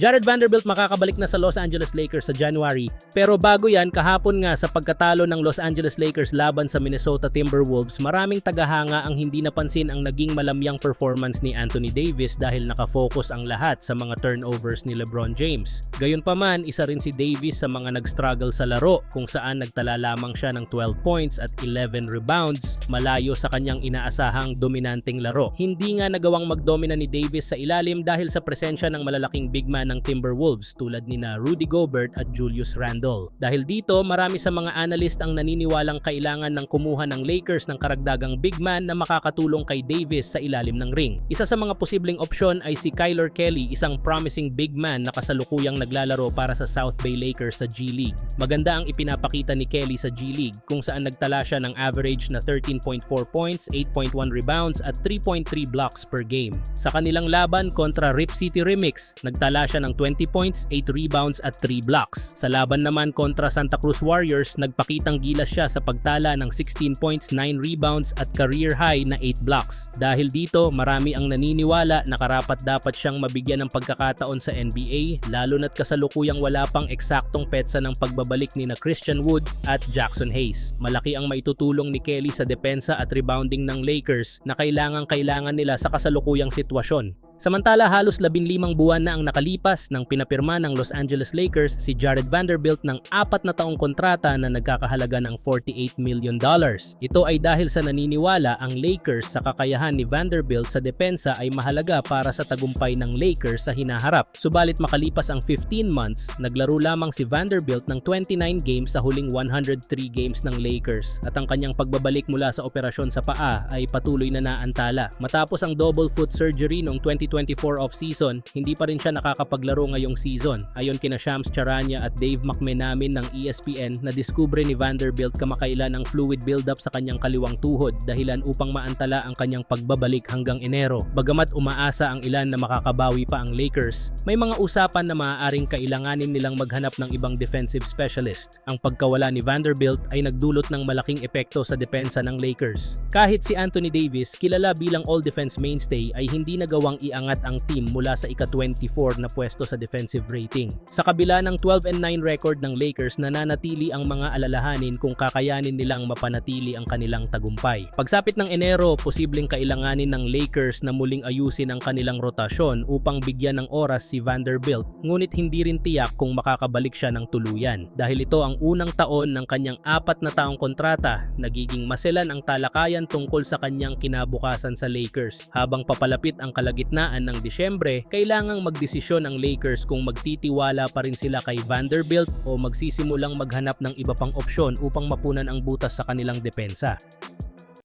Jared Vanderbilt makakabalik na sa Los Angeles Lakers sa January. Pero bago yan, kahapon nga sa pagkatalo ng Los Angeles Lakers laban sa Minnesota Timberwolves, maraming tagahanga ang hindi napansin ang naging malamyang performance ni Anthony Davis dahil nakafocus ang lahat sa mga turnovers ni LeBron James. Gayunpaman, isa rin si Davis sa mga nag-struggle sa laro kung saan nagtala lamang siya ng 12 points at 11 rebounds malayo sa kanyang inaasahang dominanteng laro. Hindi nga nagawang magdomina ni Davis sa ilalim dahil sa presensya ng malalaking big man ng Timberwolves tulad ni na Rudy Gobert at Julius Randle. Dahil dito, marami sa mga analyst ang naniniwalang kailangan ng kumuha ng Lakers ng karagdagang big man na makakatulong kay Davis sa ilalim ng ring. Isa sa mga posibleng opsyon ay si Kyler Kelly, isang promising big man na kasalukuyang naglalaro para sa South Bay Lakers sa G League. Maganda ang ipinapakita ni Kelly sa G League kung saan nagtala siya ng average na 13.4 points, 8.1 rebounds at 3.3 blocks per game. Sa kanilang laban kontra Rip City Remix, nagtala siya ng 20 points, 8 rebounds at 3 blocks. Sa laban naman kontra Santa Cruz Warriors, nagpakitang gilas siya sa pagtala ng 16 points, 9 rebounds at career high na 8 blocks. Dahil dito, marami ang naniniwala na karapat dapat siyang mabigyan ng pagkakataon sa NBA, lalo na't kasalukuyang wala pang eksaktong petsa ng pagbabalik ni na Christian Wood at Jackson Hayes. Malaki ang maitutulong ni Kelly sa depensa at rebounding ng Lakers na kailangang-kailangan nila sa kasalukuyang sitwasyon. Samantala halos 15 buwan na ang nakalipas nang pinapirma ng Los Angeles Lakers si Jared Vanderbilt ng apat na taong kontrata na nagkakahalaga ng 48 million dollars. Ito ay dahil sa naniniwala ang Lakers sa kakayahan ni Vanderbilt sa depensa ay mahalaga para sa tagumpay ng Lakers sa hinaharap. Subalit makalipas ang 15 months, naglaro lamang si Vanderbilt ng 29 games sa huling 103 games ng Lakers at ang kanyang pagbabalik mula sa operasyon sa paa ay patuloy na naantala. Matapos ang double foot surgery noong 2024 off-season, hindi pa rin siya nakakapaglaro ngayong season. Ayon kina Shams Charania at Dave McMenamin ng ESPN na diskubre ni Vanderbilt kamakailan ang fluid buildup sa kanyang kaliwang tuhod dahilan upang maantala ang kanyang pagbabalik hanggang Enero. Bagamat umaasa ang ilan na makakabawi pa ang Lakers, may mga usapan na maaaring kailanganin nilang maghanap ng ibang defensive specialist. Ang pagkawala ni Vanderbilt ay nagdulot ng malaking epekto sa depensa ng Lakers. Kahit si Anthony Davis, kilala bilang all-defense mainstay, ay hindi nagawang iangat ang team mula sa ika-24 na pwesto sa defensive rating. Sa kabila ng 12 and 9 record ng Lakers, nananatili ang mga alalahanin kung kakayanin nilang mapanatili ang kanilang tagumpay. Pagsapit ng Enero, posibleng kailanganin ng Lakers na muling ayusin ang kanilang rotasyon upang bigyan ng oras si Vanderbilt, ngunit hindi rin tiyak kung makakabalik siya ng tuluyan. Dahil ito ang unang taon ng kanyang apat na taong kontrata, nagiging maselan ang talakayan tungkol sa kanyang kinabukasan sa Lakers. Habang papalapit ang kalagitnaan ng Disyembre, kailangang magdesisyon ang Lakers kung magtitiwala pa rin sila kay Vanderbilt o magsisimulang maghanap ng iba pang opsyon upang mapunan ang butas sa kanilang depensa.